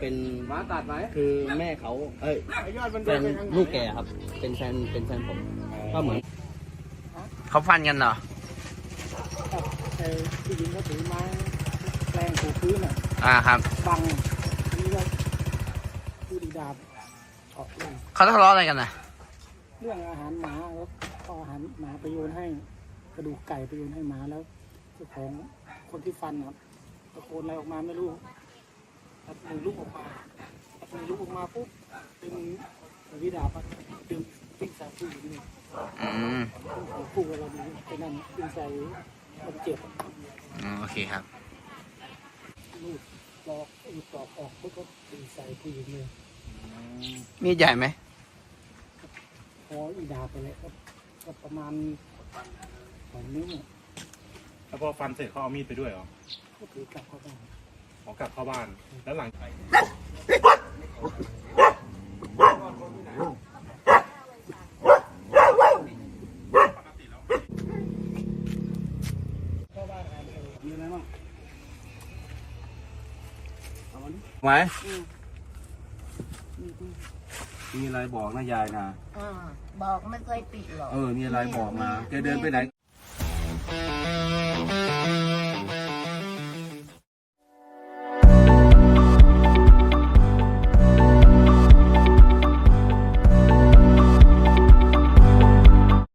เป็นหมาตัดไหมคือแม่เขา เอ้ยไอ้ยอดมันแฟเดินนไปทางไหนลูกแกครับ เป็นแฟนเป็นแฟนผม ก็เหมือนเขาฟันกันเหรอไอ้ผู้หญิงเขาถือไม้แปลงถูพื้นอะอ่าครับบังนี่ก็ผู้ดีดาบออกเรื่องเขาทะเลาะอะไรกันนะเรื่องอาหารหมาแล้วก็อาหารหมาไปโยนให้ กระดูกไก่ไปโยนให้หมาแล้วเจ้าของคนที่ฟันครับตะโกนอะไรออกมาไม่รู้ตัด มือลูกออกมาตัดมือลูกออกมาปุ๊บเป็นวิดาบอะดึงปิ้งใส่ผู้หญิงนี่อืมของผู้กับเรานี่เป็นนั่นปิ้งใส่คนเจ็บอะอืมโอเคครับลูกปลอกลูกปลอกออกปุ๊บก็ปิ้งใส่ผู้หญิงเลยมีดใหญ่ไหมพออีดาบไปเลยก็ก็ประมาณสองนิ้วอะแล้วพอฟันเสร็จเขาเอามีดไปด้วยเหรอก็ถือกลับเข้าบ้าน ขอกลับเข้าบ้าน แล้วหลังมีอะไรบ้างเอาอันนี้ไหมอืมอืมมีอะไรบอกนะยายนะ อ่าบอกไม่เคยปิดหรอก เออ มีอะไรบอกมาแกเดินไปไหน